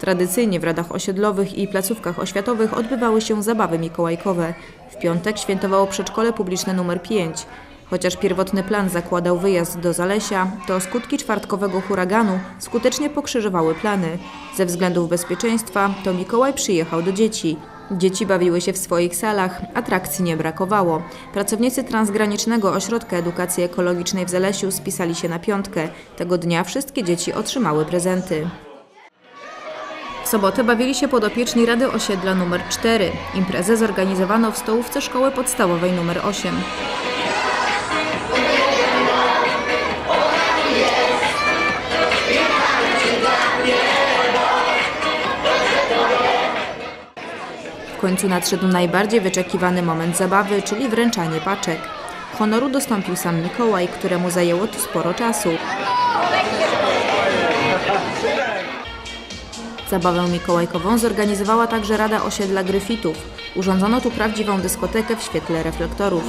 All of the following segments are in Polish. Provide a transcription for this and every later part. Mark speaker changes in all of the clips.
Speaker 1: Tradycyjnie w radach osiedlowych i placówkach oświatowych odbywały się zabawy mikołajkowe. W piątek świętowało przedszkole publiczne nr 5. Chociaż pierwotny plan zakładał wyjazd do Zalesia, to skutki czwartkowego huraganu skutecznie pokrzyżowały plany. Ze względów bezpieczeństwa to Mikołaj przyjechał do dzieci. Dzieci bawiły się w swoich salach, atrakcji nie brakowało. Pracownicy Transgranicznego Ośrodka Edukacji Ekologicznej w Zalesiu spisali się na piątkę. Tego dnia wszystkie dzieci otrzymały prezenty. W sobotę bawili się podopieczni Rady Osiedla nr 4. Imprezę zorganizowano w stołówce szkoły podstawowej nr 8. W końcu nadszedł najbardziej wyczekiwany moment zabawy, czyli wręczanie paczek. Honoru dostąpił sam Mikołaj, któremu zajęło tu sporo czasu. Zabawę mikołajkową zorganizowała także Rada Osiedla Gryfitów. Urządzono tu prawdziwą dyskotekę w świetle reflektorów.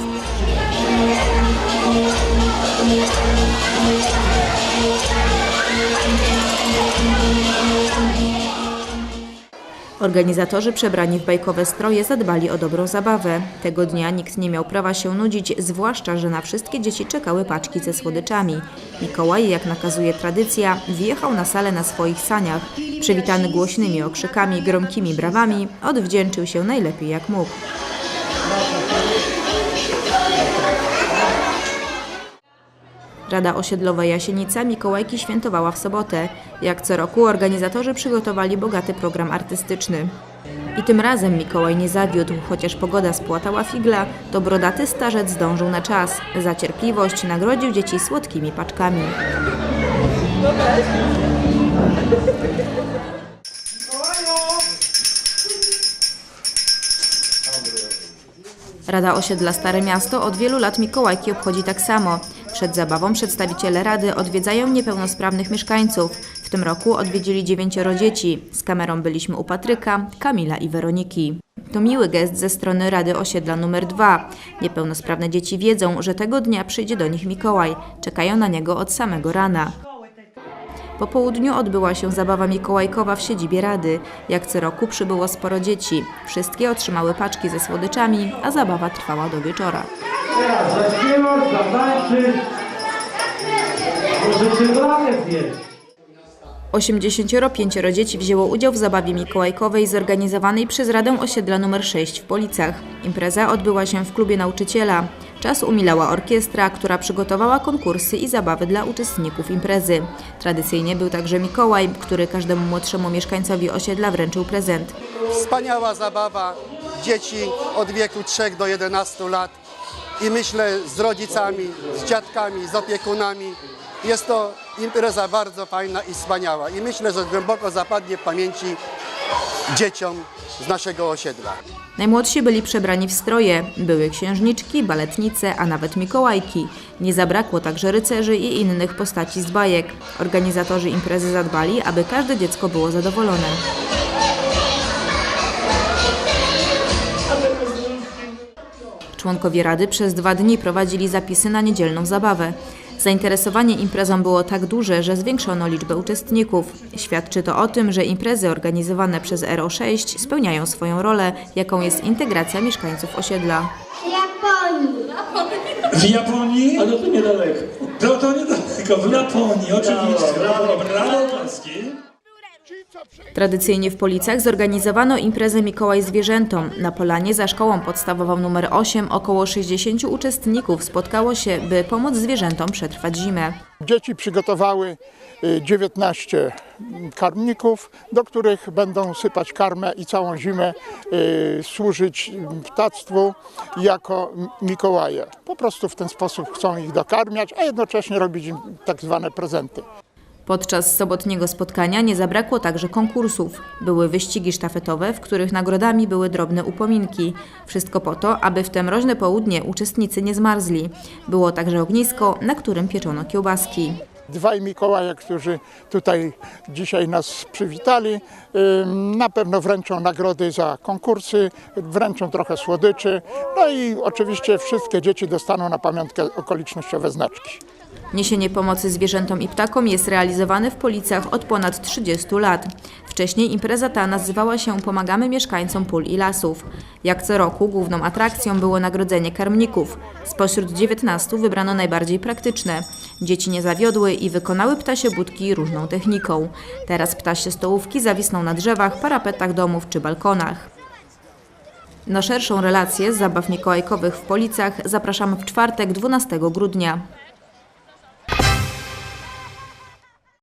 Speaker 1: Organizatorzy przebrani w bajkowe stroje zadbali o dobrą zabawę. Tego dnia nikt nie miał prawa się nudzić, zwłaszcza, że na wszystkie dzieci czekały paczki ze słodyczami. Mikołaj, jak nakazuje tradycja, wjechał na salę na swoich saniach. Przywitany głośnymi okrzykami, gromkimi brawami, odwdzięczył się najlepiej jak mógł. Rada Osiedlowa Jasienica Mikołajki świętowała w sobotę. Jak co roku organizatorzy przygotowali bogaty program artystyczny. I tym razem Mikołaj nie zawiódł, chociaż pogoda spłatała figla, to brodaty starzec zdążył na czas. Za cierpliwość nagrodził dzieci słodkimi paczkami. Rada Osiedla Stare Miasto od wielu lat Mikołajki obchodzi tak samo. Przed zabawą przedstawiciele Rady odwiedzają niepełnosprawnych mieszkańców. W tym roku odwiedzili dziewięcioro dzieci. Z kamerą byliśmy u Patryka, Kamila i Weroniki. To miły gest ze strony Rady Osiedla nr 2. Niepełnosprawne dzieci wiedzą, że tego dnia przyjdzie do nich Mikołaj. Czekają na niego od samego rana. Po południu odbyła się zabawa mikołajkowa w siedzibie Rady. Jak co roku przybyło sporo dzieci. Wszystkie otrzymały paczki ze słodyczami, a zabawa trwała do wieczora.
Speaker 2: Teraz zaśpiewać, zatańczyć. Możecie bramę zjeść.
Speaker 1: 85 dzieci wzięło udział w zabawie mikołajkowej zorganizowanej przez Radę Osiedla nr 6 w Policach. Impreza odbyła się w klubie nauczyciela. Czas umilała orkiestra, która przygotowała konkursy i zabawy dla uczestników imprezy. Tradycyjnie był także Mikołaj, który każdemu młodszemu mieszkańcowi osiedla wręczył prezent.
Speaker 3: Wspaniała zabawa dzieci od wieku 3 do 11 lat i myślę z rodzicami, z dziadkami, z opiekunami. Jest to impreza bardzo fajna i wspaniała i myślę, że głęboko zapadnie w pamięci dzieciom z naszego osiedla.
Speaker 1: Najmłodsi byli przebrani w stroje. Były księżniczki, baletnice, a nawet Mikołajki. Nie zabrakło także rycerzy i innych postaci z bajek. Organizatorzy imprezy zadbali, aby każde dziecko było zadowolone. Członkowie Rady przez dwa dni prowadzili zapisy na niedzielną zabawę. Zainteresowanie imprezą było tak duże, że zwiększono liczbę uczestników. Świadczy to o tym, że imprezy organizowane przez RO6 spełniają swoją rolę, jaką jest integracja mieszkańców osiedla.
Speaker 4: Japonii.
Speaker 5: W Japonii?
Speaker 6: A no to niedaleko.
Speaker 5: To, to niedaleko, w Japonii, oczywiście. Brawo, brawo, oklaski.
Speaker 1: Tradycyjnie w Policach zorganizowano imprezę Mikołaj Zwierzętom. Na polanie za szkołą podstawową nr 8 około 60 uczestników spotkało się, by pomóc zwierzętom przetrwać zimę.
Speaker 7: Dzieci przygotowały y, 19 karmników, do których będą sypać karmę i całą zimę y, służyć ptactwu jako Mikołaje. Po prostu w ten sposób chcą ich dokarmiać, a jednocześnie robić im tak zwane prezenty.
Speaker 1: Podczas sobotniego spotkania nie zabrakło także konkursów. Były wyścigi sztafetowe, w których nagrodami były drobne upominki. Wszystko po to, aby w te mroźne południe uczestnicy nie zmarzli. Było także ognisko, na którym pieczono kiełbaski.
Speaker 7: Dwaj Mikołaje, którzy tutaj dzisiaj nas przywitali, na pewno wręczą nagrody za konkursy, wręczą trochę słodyczy, no i oczywiście wszystkie dzieci dostaną na pamiątkę okolicznościowe znaczki.
Speaker 1: Niesienie pomocy zwierzętom i ptakom jest realizowane w Policach od ponad 30 lat. Wcześniej impreza ta nazywała się Pomagamy mieszkańcom pól i lasów. Jak co roku główną atrakcją było nagrodzenie karmników. Spośród 19 wybrano najbardziej praktyczne. Dzieci nie zawiodły i wykonały ptasie budki różną techniką. Teraz ptasie stołówki zawisną na drzewach, parapetach domów czy balkonach. Na szerszą relację z zabaw mikołajkowych w Policach zapraszamy w czwartek 12 grudnia.